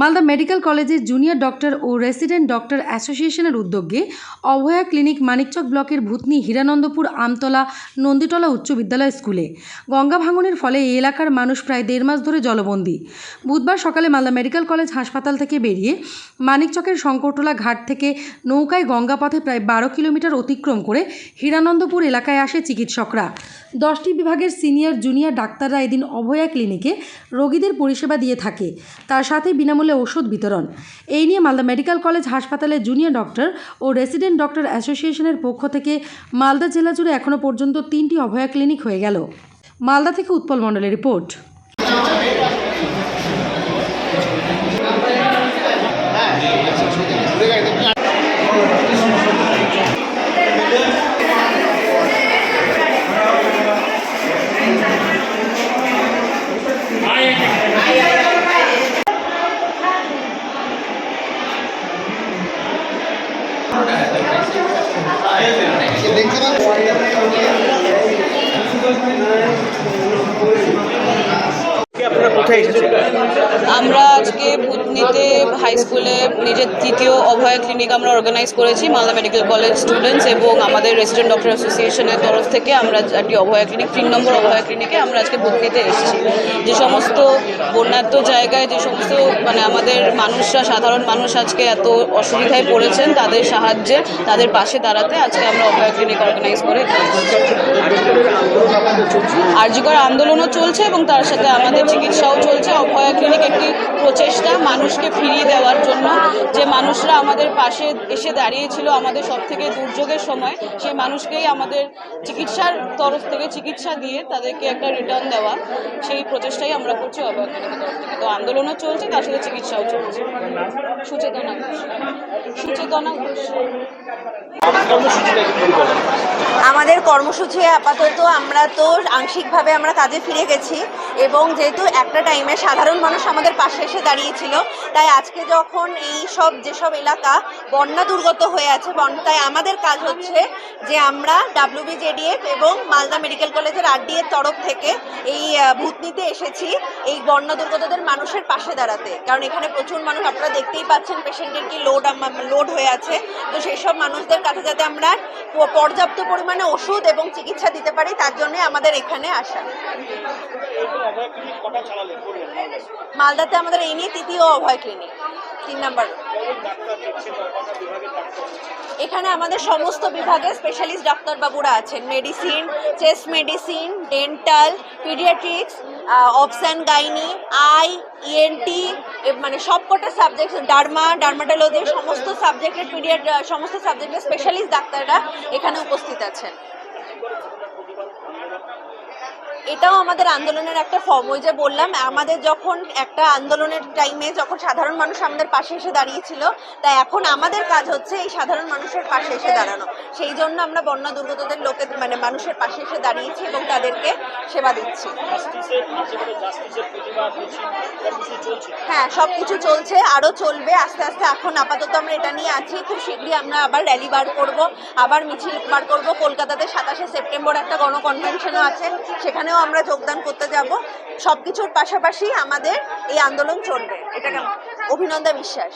Malda medical কলেজের junior doctor ও resident doctor অ্যাসোসিয়েশনের উদ্যোগে অভয়া ক্লিনিক মানিকচক ব্লকের ভূতনি হীরানন্দপুর আমতলা নন্দীতলা উচ্চ বিদ্যালয় স্কুলে। গঙ্গা ভাঙনের ফলে এই এলাকার মানুষ প্রায় দেড় মাস ধরে জলবন্দী। বুধবার সকালে মালদা মেডিকেল কলেজ হাসপাতাল থেকে বেরিয়ে মানিকচকের শঙ্করটোলা ঘাট থেকে নৌকায় গঙ্গা পথে প্রায় বারো কিলোমিটার অতিক্রম করে হীরানন্দপুর এলাকায় আসে চিকিৎসকরা। দশটি বিভাগের সিনিয়র জুনিয়র ডাক্তাররা এদিন অভয়া ক্লিনিকে রোগীদের পরিষেবা দিয়ে থাকে। তার সাথে বিনামূল্যে ওষুধ বিতরণ। এই নিয়ে মালদা মেডিকেল কলেজ হাসপাতালে জুনিয়র ডক্টর ও রেসিডেন্ট ডক্টর অ্যাসোসিয়েশনের পক্ষ থেকে মালদা জেলা জুড়ে এখনও পর্যন্ত তিনটি অভয়া ক্লিনিক হয়ে গেল। মালদা থেকে উৎপল মণ্ডলের রিপোর্ট। আপনারা কোথায় এসেছেন? আমরা আজকে ভূতনিতে হাই স্কুলে নিজের তৃতীয় অভয়া ক্লিনিক আমরা অর্গানাইজ করেছি, মালদা মেডিকেল কলেজ স্টুডেন্টস এবং আমাদের রেসিডেন্ট ডক্টর অ্যাসোসিয়েশনের তরফ থেকে আমরা একটি অভয়া ক্লিনিক তিন নম্বর অভয়া ক্লিনিকে আমরা আজকে ভূতনিতে এসেছি। যে সমস্ত বন্যাত্ম জায়গায়, যে সমস্ত মানে আমাদের মানুষরা, সাধারণ মানুষ আজকে এত অসুবিধায় পড়েছেন, তাদের সাহায্যে, তাদের পাশে দাঁড়াতে আজকে আমরা অভয়া ক্লিনিক অর্গানাইজ করে আর্যিকর আন্দোলনও চলছে এবং তার সাথে আমাদের চিকিৎসাও চলছে। অভয়া ক্লিনিক একটি প্রচেষ্টা মানুষকে ফিরিয়ে দেওয়ার জন্য। মানুষরা আমাদের পাশে এসে দাঁড়িয়েছিল আমাদের সব থেকে দুর্যোগের সময়। সেই মানুষকেই আমাদের চিকিৎসার তরফ থেকে চিকিৎসা দিয়ে তাদেরকে একটা রিটার্ন দেওয়া। সেই প্রচেষ্টাই আমরা করছি থেকে তো আন্দোলনও চলছে, তার সাথে চিকিৎসাও চলছে। সুচেতনা সুচেতনা আমাদের কর্মসূচি আপাতত আমরা তো আংশিকভাবে আমরা কাজে ফিরে গেছি এবং যেহেতু একটা টাইমে সাধারণ মানুষ আমাদের পাশে এসে দাঁড়িয়েছিল, তাই আজকে যখন এই সব যেসব এলাকা বন্যা দুর্গত হয়ে আছে তাই আমাদের কাজ হচ্ছে যে আমরা ডাব্লিউবিজেডিএফ এবং মালদা মেডিকেল কলেজের আরডিএর তরফ থেকে এই আহ, ভূতনিতে এসেছি এই বন্যা দুর্গতদের মানুষের পাশে দাঁড়াতে। কারণ এখানে প্রচুর মানুষ আপনারা দেখতেই পাচ্ছেন পেশেন্টের কি লোড লোড হয়ে আছে। তো সেই সব মানুষদের কাছে যাতে আমরা পর্যাপ্ত পরিমাণে ওষুধ এবং চিকিৎসা দিতে পারি তার জন্য আমাদের এখানে আসা। মালদাতে আমাদের এই নিয়ে তৃতীয় অভয় ক্লিনিক তিন নাম্বার ডাক্তার ডাক্তার? এখানে আমাদের সমস্ত বিভাগে স্পেশালিস্ট ডাক্তারবাবুরা আছেন medicine chest medicine dental paediatrics option gynae eye ENT মানে সবকটা সাবজেক্ট ডার্মা ডার্মাটোলজি সমস্ত সাবজেক্টের পিডিয়াট সমস্ত সাবজেক্টের স্পেশালিস্ট ডাক্তাররা এখানে উপস্থিত আছেন এটাও আমাদের আন্দোলনের একটা ফর্ম ওই যে বললাম, আমাদের যখন একটা আন্দোলনের টাইমে যখন সাধারণ মানুষ আমাদের পাশে এসে দাঁড়িয়েছিল তাই এখন আমাদের কাজ হচ্ছে এই সাধারণ মানুষের পাশে এসে দাঁড়ানো। সেই জন্য আমরা বন্যা দুর্গতদের লোকের মানে মানুষের পাশে এসে দাঁড়িয়েছি এবং তাদেরকে সেবা দিচ্ছি। হ্যাঁ সব কিছু চলছে আরও চলবে, আস্তে আস্তে এখন আপাতত আমরা এটা নিয়ে আছি। খুব শীঘ্রই আমরা আবার র্যালি বার করব, আবার মিছিল বার করব। কলকাতাতে সাতাশে সেপ্টেম্বর একটা গণকনভেনশনও আছে, সেখানেও আমরা যোগদান করতে যাব। সবকিছুর পাশাপাশি আমাদের এই আন্দোলন চলবে। এটা? অভিনন্দা বিশ্বাস।